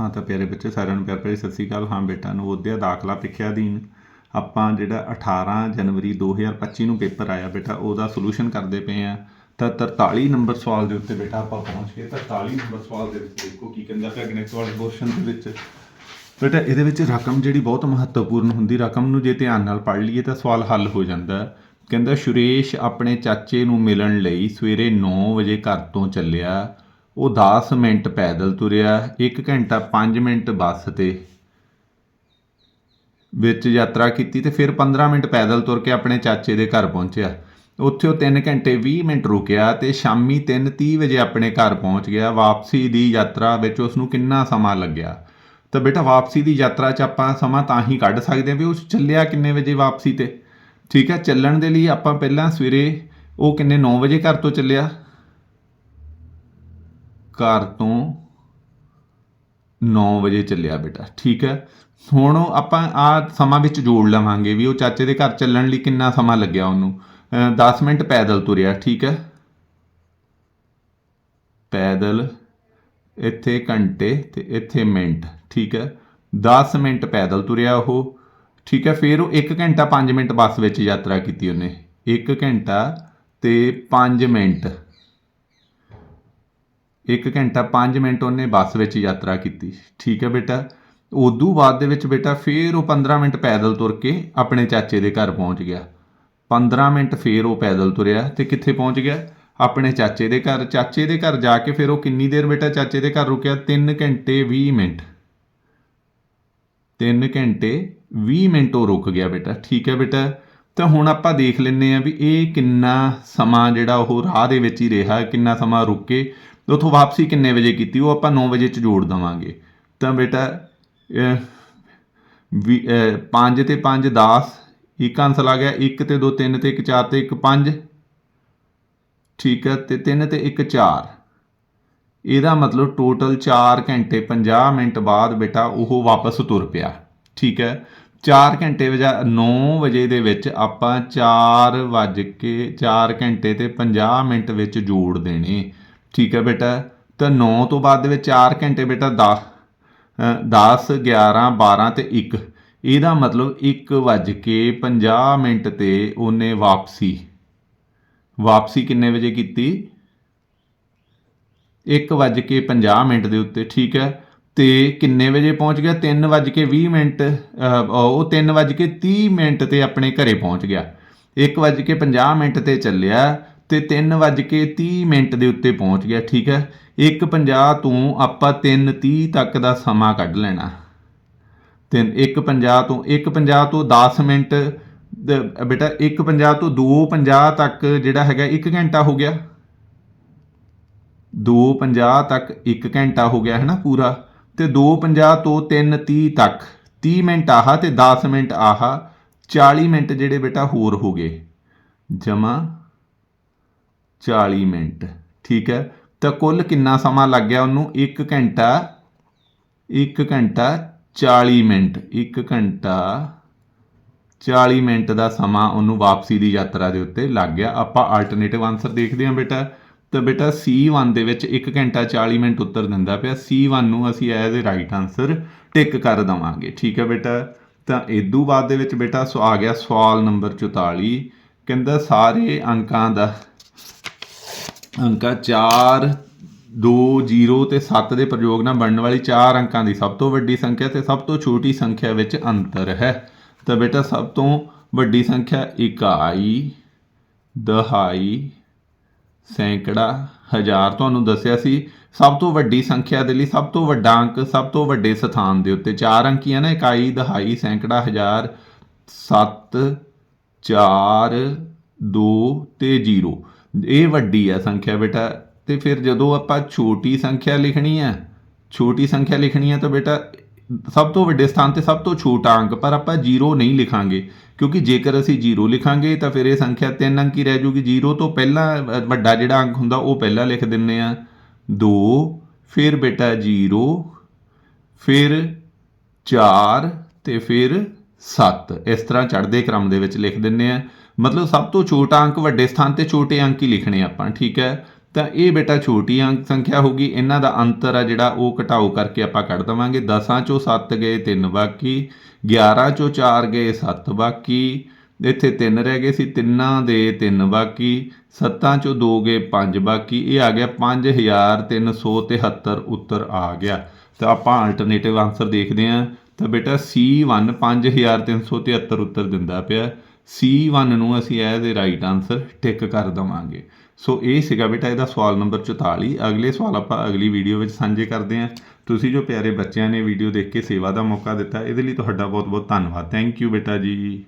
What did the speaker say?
ਹਾਂ, ਤਾਂ ਪਿਆਰੇ ਬੱਚੇ, ਸਾਰਿਆਂ ਨੂੰ ਪਿਆਰ ਭਰੀ ਸਤਿ ਸ੍ਰੀ ਅਕਾਲ। ਹਾਂ, ਬੇਟਾ ਨਵੋਦਿਆ ਦਾਖਲਾ ਪ੍ਰੀਖਿਆ ਅਧੀਨ। ਆਪਾਂ ਜਿਹੜਾ 18 ਜਨਵਰੀ 2025 ਨੂੰ ਪੇਪਰ ਆਇਆ ਬੇਟਾ, ਉਹਦਾ ਸੋਲੂਸ਼ਨ ਕਰਦੇ ਪਏ ਆ। ਤਾਂ 43 ਨੰਬਰ ਸਵਾਲ ਦੇ ਉੱਤੇ ਬੇਟਾ ਆਪਾਂ ਪਹੁੰਚ ਗਏ। ਤਾਂ 43 ਨੰਬਰ ਸਵਾਲ ਦੇ ਵਿੱਚ ਦੇਖੋ ਕੀ ਕਹਿੰਦਾ ਪਿਆ ਗਣਿਤ ਵਾਲੇ ਕੁਐਸਚਨ ਦੇ ਵਿੱਚ। ਬੇਟਾ, ਇਹਦੇ ਵਿੱਚ ਰਕਮ ਜਿਹੜੀ ਬਹੁਤ ਮਹੱਤਵਪੂਰਨ ਹੁੰਦੀ, ਰਕਮ ਨੂੰ ਜੇ ਧਿਆਨ ਨਾਲ ਪੜ੍ਹ ਲਈਏ ਤਾਂ ਸਵਾਲ ਹੱਲ ਹੋ ਜਾਂਦਾ। ਕਹਿੰਦਾ, ਸੁਰੇਸ਼ ਆਪਣੇ ਚਾਚੇ ਨੂੰ ਮਿਲਣ ਲਈ ਸਵੇਰੇ 9 ਵਜੇ ਘਰ ਤੋਂ ਚੱਲਿਆ। ਉਹ 10 ਮਿੰਟ ਪੈਦਲ ਤੁਰਿਆ 1 ਘੰਟਾ 5 ਮਿੰਟ ਬੱਸ ਤੇ ਵਿੱਚ ਯਾਤਰਾ ਕੀਤੀ ਤੇ ਫਿਰ 15 ਮਿੰਟ ਪੈਦਲ ਤੁਰ ਕੇ ਆਪਣੇ ਚਾਚੇ ਦੇ ਘਰ ਪਹੁੰਚਿਆ। ਉੱਥੇ ਉਹ 3 ਘੰਟੇ 20 ਮਿੰਟ ਰੁਕਿਆ ਤੇ ਸ਼ਾਮੀ 3:30 ਵਜੇ ਆਪਣੇ ਘਰ ਪਹੁੰਚ ਗਿਆ। ਵਾਪਸੀ ਦੀ ਯਾਤਰਾ ਵਿੱਚ ਉਸ ਨੂੰ ਕਿੰਨਾ ਸਮਾਂ ਲੱਗਿਆ? ਤਾਂ ਬੇਟਾ, ਵਾਪਸੀ ਦੀ ਯਾਤਰਾ 'ਚ ਆਪਾਂ ਸਮਾਂ ਤਾਂ ਹੀ ਕੱਢ ਸਕਦੇ ਹਾਂ ਵੀ ਉਸ ਚੱਲਿਆ ਕਿੰਨੇ ਵਜੇ ਵਾਪਸੀ ਤੇ। ਠੀਕ ਹੈ, ਚੱਲਣ ਦੇ ਲਈ ਆਪਾਂ ਪਹਿਲਾਂ ਸਵੇਰੇ ਉਹ ਕਿੰਨੇ 9 ਵਜੇ ਘਰ ਤੋਂ ਚੱਲਿਆ? ਘਰ ਤੋਂ 9 ਵਜੇ ਚੱਲਿਆ ਬੇਟਾ, ਠੀਕ ਹੈ? ਹੁਣ ਆਪਾਂ ਆ ਸਮਾਂ ਵਿੱਚ ਜੋੜ ਲਵਾਂਗੇ ਵੀ ਉਹ ਚਾਚੇ ਦੇ ਘਰ ਚੱਲਣ ਲਈ ਕਿੰਨਾ ਸਮਾਂ ਲੱਗਿਆ ਉਹਨੂੰ। ਅਹ 10 ਮਿੰਟ ਪੈਦਲ ਤੁਰਿਆ, ਠੀਕ ਹੈ? ਪੈਦਲ, ਇੱਥੇ ਘੰਟੇ ਤੇ ਇੱਥੇ ਮਿੰਟ, ਠੀਕ ਹੈ? 10 ਮਿੰਟ ਪੈਦਲ ਤੁਰਿਆ ਉਹ, ਠੀਕ ਹੈ? ਫਿਰ ਉਹ 1 ਘੰਟਾ 5 ਮਿੰਟ ਬੱਸ ਵਿੱਚ ਯਾਤਰਾ ਕੀਤੀ ਉਹਨੇ। 1 ਘੰਟਾ ਤੇ 5 ਮਿੰਟ। 1 ਘੰਟਾ 5 ਮਿੰਟ ਉਹਨੇ ਬੱਸ ਵਿੱਚ ਯਾਤਰਾ ਕੀਤੀ। ਠੀਕ ਹੈ ਬੇਟਾ? ਉਦੋਂ ਬਾਅਦ ਦੇ ਵਿੱਚ ਬੇਟਾ ਫਿਰ ਉਹ 15 ਮਿੰਟ ਪੈਦਲ ਤੁਰ ਕੇ ਆਪਣੇ ਚਾਚੇ ਦੇ ਘਰ ਪਹੁੰਚ ਗਿਆ। 15 ਮਿੰਟ ਫਿਰ ਉਹ ਪੈਦਲ ਤੁਰਿਆ ਤੇ ਕਿੱਥੇ ਪਹੁੰਚ ਗਿਆ? ਆਪਣੇ ਚਾਚੇ ਦੇ ਘਰ। ਚਾਚੇ ਦੇ ਘਰ ਜਾ ਕੇ ਫਿਰ ਉਹ ਕਿੰਨੀ ਦੇਰ ਬੇਟਾ ਚਾਚੇ ਦੇ ਘਰ ਰੁਕਿਆ? 3 ਘੰਟੇ 20 ਮਿੰਟ। 3 ਘੰਟੇ 20 ਮਿੰਟ ਉਹ ਰੁਕ ਗਿਆ ਬੇਟਾ। ਠੀਕ ਹੈ ਬੇਟਾ? ਤਾਂ ਹੁਣ ਆਪਾਂ ਦੇਖ ਲੈਂਦੇ ਆ ਵੀ ਇਹ ਕਿੰਨਾ ਸਮਾਂ ਜਿਹੜਾ ਉਹ ਰਾਹ ਦੇ ਵਿੱਚ ਹੀ ਰਿਹਾ, ਕਿੰਨਾ ਸਮਾਂ ਰੁਕ ਕੇ ਉਥੋਂ ਵਾਪਸੀ ਕਿੰਨੇ ਵਜੇ ਕੀਤੀ? ਉਹ ਆਪਾਂ 9 ਵਜੇ ਚ ਜੋੜ ਦਵਾਂਗੇ। ਤਾਂ ਬੇਟਾ 5 ਤੇ 5 10 ਇੱਕ ਆਨਸਰ ਆ ਗਿਆ 1 ਤੇ 2 3 ਤੇ 1 4 ਤੇ 1 5 ਠੀਕ ਹੈ, ਤੇ 3 ਤੇ 1 4 ਇਹਦਾ ਮਤਲਬ ਟੋਟਲ 4 ਘੰਟੇ 50 ਮਿੰਟ ਬਾਅਦ ਬੇਟਾ ਉਹ ਵਾਪਸ ਤੁਰ ਪਿਆ। ਠੀਕ ਹੈ 4 ਘੰਟੇ ਵਜਾ 9 ਵਜੇ ਦੇ ਵਿੱਚ ਆਪਾਂ 4 ਵੱਜ ਕੇ 4 ਘੰਟੇ ਤੇ 50 ਮਿੰਟ ਵਿੱਚ ਜੋੜ ਦੇਣੇ। ਠੀਕ ਹੈ ਬੇਟਾ। ਤਾਂ 9 ਤੋਂ ਬਾਅਦ ਦੇ ਵਿੱਚ 4 ਘੰਟੇ ਬੇਟਾ 10 10 11 12 ਤੇ 1 ਇਹਦਾ ਮਤਲਬ 1 ਵੱਜ ਕੇ 50 ਮਿੰਟ ਤੇ ਉਹਨੇ ਵਾਪਸੀ। ਵਾਪਸੀ ਕਿੰਨੇ ਵਜੇ ਕੀਤੀ? 1 ਵੱਜ ਕੇ 50 ਮਿੰਟ ਦੇ ਉੱਤੇ, ਠੀਕ ਹੈ। ਤੇ ਕਿੰਨੇ ਵਜੇ ਪਹੁੰਚ ਗਿਆ? 3 ਵੱਜ ਕੇ 20 ਮਿੰਟ ਉਹ 3 ਵੱਜ ਕੇ 30 ਮਿੰਟ ਤੇ ਆਪਣੇ ਘਰੇ ਪਹੁੰਚ ਗਿਆ। 1 ਵੱਜ ਕੇ 50 ਮਿੰਟ ਤੇ ਚੱਲਿਆ। ਤੇ 3 ਵੱਜ ਕੇ 30 ਮਿੰਟ ਦੇ ਉੱਤੇ ਪਹੁੰਚ ਗਿਆ, ਠੀਕ ਹੈ? 1:50 ਤੋਂ ਆਪਾਂ 3:30 ਤੱਕ ਦਾ ਸਮਾਂ ਕੱਢ ਲੈਣਾ। ਤੇ 1:50 ਤੋਂ 1:50 ਤੋਂ 10 ਮਿੰਟ ਦ- ਬੇਟਾ 1:50 ਤੋਂ 2:50 ਤੱਕ ਜਿਹੜਾ ਹੈਗਾ 1 ਘੰਟਾ ਹੋ ਗਿਆ। 2:50 ਤੱਕ 1 ਘੰਟਾ ਹੋ ਗਿਆ ਹੈ ਨਾ ਪੂਰਾ। ਤੇ 2:50 ਤੋਂ 3:30 ਤੱਕ 30 ਮਿੰਟ ਆਹਾ ਤੇ 10 ਮਿੰਟ ਆਹਾ 40 ਮਿੰਟ ਜਿਹੜੇ ਬੇਟਾ ਹੋਰ ਹੋ ਗਏ। ਜਮਾ 40 ਮਿੰਟ। ਠੀਕ ਹੈ? ਤਾਂ ਕੁੱਲ ਕਿੰਨਾ ਸਮਾਂ ਲੱਗ ਗਿਆ ਉਹਨੂੰ? 1 ਘੰਟਾ 1 ਘੰਟਾ 40 ਮਿੰਟ। 1 ਘੰਟਾ 40 ਮਿੰਟ ਦਾ ਸਮਾਂ ਉਹਨੂੰ ਵਾਪਸੀ ਦੀ ਯਾਤਰਾ ਦੇ ਉੱਤੇ ਲੱਗ ਗਿਆ। ਆਪਾਂ ਆਲਟਰਨੇਟਿਵ ਆਨਸਰ ਦੇਖਦੇ ਹਾਂ ਬੇਟਾ। ਤਾਂ ਬੇਟਾ C1 ਦੇ ਵਿੱਚ 1 ਘੰਟਾ 40 ਮਿੰਟ ਉੱਤਰ ਦਿੰਦਾ ਪਿਆ। C1 ਨੂੰ ਅਸੀਂ as a right answer tick ਕਰ ਦਵਾਂਗੇ। ਠੀਕ ਹੈ ਬੇਟਾ? ਤਾਂ ਇਦੋਂ ਬਾਅਦ ਦੇ ਵਿੱਚ ਬੇਟਾ ਸੋ ਆ ਗਿਆ ਸਵਾਲ ਨੰਬਰ 44 ਕਹਿੰਦਾ ਸਾਰੇ ਅੰਕਾਂ ਦਾ ਅੰਕਾਂ 4 2 0 ਤੇ 7 ਦੇ ਪ੍ਰਯੋਗ ਨਾਲ ਬਣਨ ਵਾਲੀ ਚਾਰ ਅੰਕਾਂ ਦੀ ਸਭ ਤੋਂ ਵੱਡੀ ਸੰਖਿਆ ਤੇ ਸਭ ਤੋਂ ਛੋਟੀ ਸੰਖਿਆ ਵਿੱਚ ਅੰਤਰ ਹੈ। ਤਾਂ ਬੇਟਾ, ਸਭ ਤੋਂ ਵੱਡੀ ਸੰਖਿਆ ਇਕਾਈ, ਦਹਾਈ, ਸੈਂਕੜਾ, ਹਜ਼ਾਰ ਤੁਹਾਨੂੰ ਦੱਸਿਆ ਸੀ। ਸਭ ਤੋਂ ਵੱਡੀ ਸੰਖਿਆ ਦੇ ਲਈ ਸਭ ਤੋਂ ਵੱਡਾ ਅੰਕ, ਸਭ ਤੋਂ ਵੱਡੇ ਸਥਾਨ ਦੇ ਉੱਤੇ ਚਾਰ ਅੰਕੀਆਂ ਨੇ, ਇਕਾਈ, ਦਹਾਈ, ਸੈਂਕੜਾ, ਹਜ਼ਾਰ 7 4 2 ਤੇ 0 ਇਹ ਵੱਡੀ ਆ ਸੰਖਿਆ ਬੇਟਾ, ਤੇ ਫਿਰ ਜਦੋਂ ਆਪਾਂ ਛੋਟੀ ਸੰਖਿਆ ਲਿਖਣੀ ਹੈ ਛੋਟੀ ਸੰਖਿਆ ਲਿਖਣੀ ਹੈ ਤਾਂ ਬੇਟਾ ਸਭ ਤੋਂ ਵੱਡੇ ਸਥਾਨ ਤੇ ਸਭ ਤੋਂ ਛੋਟਾ ਅੰਕ, ਪਰ ਆਪਾਂ 0 ਨਹੀਂ ਲਿਖਾਂਗੇ, ਕਿਉਂਕਿ ਜੇਕਰ ਅਸੀਂ 0 ਲਿਖਾਂਗੇ ਤਾਂ ਫਿਰ ਇਹ ਸੰਖਿਆ 3 ਅੰਕੀ ਰਹਿ ਜੂਗੀ। 0 ਤੋਂ ਪਹਿਲਾਂ ਵੱਡਾ ਜਿਹੜਾ ਅੰਕ ਹੁੰਦਾ ਉਹ ਪਹਿਲਾਂ ਲਿਖ ਦਿੰਨੇ ਆ। 2 ਫਿਰ ਬੇਟਾ 0 ਫਿਰ 4 ਤੇ ਫਿਰ 7 ਇਸ ਤਰ੍ਹਾਂ ਚੜ੍ਹਦੇ ਕ੍ਰਮ ਦੇ ਵਿੱਚ ਲਿਖ ਦਿੰਨੇ ਆ। ਮਤਲਬ ਸਭ ਤੋਂ ਛੋਟਾ ਅੰਕ ਵੱਡੇ ਸਥਾਨ ਤੇ ਛੋਟੇ ਅੰਕ ਹੀ ਲਿਖਣੇ ਆਪਾਂ, ਠੀਕ ਹੈ? ਤਾਂ ਇਹ ਬੇਟਾ ਛੋਟੀ ਅੰਕ ਸੰਖਿਆ ਹੋਗੀ ਇਹਨਾਂ ਦਾ ਅੰਤਰ ਆ ਜਿਹੜਾ ਉਹ ਘਟਾਓ ਕਰਕੇ ਆਪਾਂ ਕੱਢ ਦਵਾਂਗੇ। 10 ਚੋਂ 7 ਗਏ 3 ਬਾਕੀ 11 ਚੋਂ 4 ਗਏ 7 ਬਾਕੀ, ਇੱਥੇ 3 ਰਹਿ ਗਏ ਸੀ, ਤਿੰਨਾਂ ਦੇ 3 ਬਾਕੀ 7 ਚੋਂ 2 ਗਏ 5 ਬਾਕੀ, ਇਹ ਆ ਗਿਆ 5373 ਉੱਤਰ ਆ ਗਿਆ। ਤਾਂ ਆਪਾਂ ਅਲਟਰਨੇਟਿਵ ਆਨਸਰ ਦੇਖਦੇ ਹਾਂ। ਤਾਂ ਬੇਟਾ C1 5373 ਉੱਤਰ ਦਿੰਦਾ ਪਿਆ। C1 ਨੂੰ ਅਸੀਂ ਐਜ਼ ਇਹਦੇ ਰਾਈਟ ਆਨਸਰ ਟਿਕ ਕਰ ਦਵਾਂਗੇ। ਸੋ ਇਹ ਸੀਗਾ ਬੇਟਾ, ਇਹਦਾ ਸਵਾਲ ਨੰਬਰ 44 ਅਗਲੇ ਸਵਾਲ ਆਪਾਂ ਅਗਲੀ ਵੀਡੀਓ ਵਿੱਚ ਸਾਂਝੇ ਕਰਦੇ ਹਾਂ। ਤੁਸੀਂ ਜੋ ਪਿਆਰੇ ਬੱਚਿਆਂ ਨੇ ਵੀਡੀਓ ਦੇਖ ਕੇ ਸੇਵਾ ਦਾ ਮੌਕਾ ਦਿੱਤਾ, ਇਹਦੇ ਲਈ ਤੁਹਾਡਾ ਬਹੁਤ ਬਹੁਤ ਧੰਨਵਾਦ। ਥੈਂਕ ਯੂ ਬੇਟਾ ਜੀ।